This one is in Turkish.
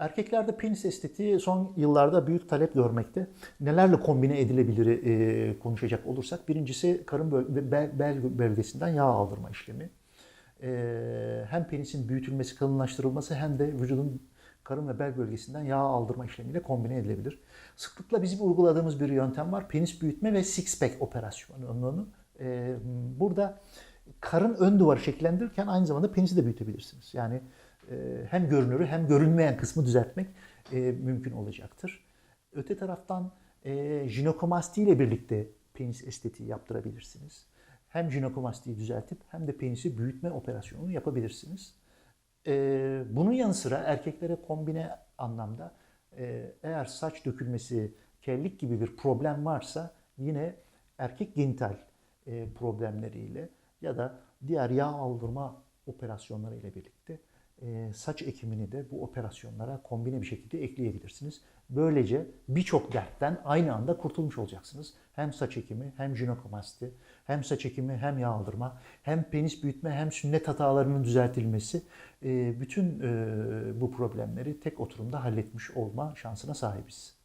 Erkeklerde penis estetiği son yıllarda büyük talep görmekte. Nelerle kombine edilebilir e, konuşacak olursak birincisi karın böl- bel, bel bölgesinden yağ aldırma işlemi. E, hem penisin büyütülmesi, kalınlaştırılması hem de vücudun karın ve bel bölgesinden yağ aldırma işlemiyle kombine edilebilir. Sıklıkla bizim uyguladığımız bir yöntem var. Penis büyütme ve six pack operasyonu. E, burada karın ön duvarı şekillendirirken aynı zamanda penisi de büyütebilirsiniz. Yani hem görünürü hem görünmeyen kısmı düzeltmek e, mümkün olacaktır. Öte taraftan e, jinekomasti ile birlikte penis estetiği yaptırabilirsiniz. Hem jinekomastiyi düzeltip hem de penisi büyütme operasyonunu yapabilirsiniz. E, bunun yanı sıra erkeklere kombine anlamda e, eğer saç dökülmesi, kellik gibi bir problem varsa yine erkek genital e, problemleriyle ya da diğer yağ aldırma operasyonları ile birlikte e, saç ekimini de bu operasyonlara kombine bir şekilde ekleyebilirsiniz. Böylece birçok dertten aynı anda kurtulmuş olacaksınız. Hem saç ekimi, hem jinekomasti, hem saç ekimi, hem yağ aldırma, hem penis büyütme, hem sünnet hatalarının düzeltilmesi e, bütün e, bu problemleri tek oturumda halletmiş olma şansına sahibiz.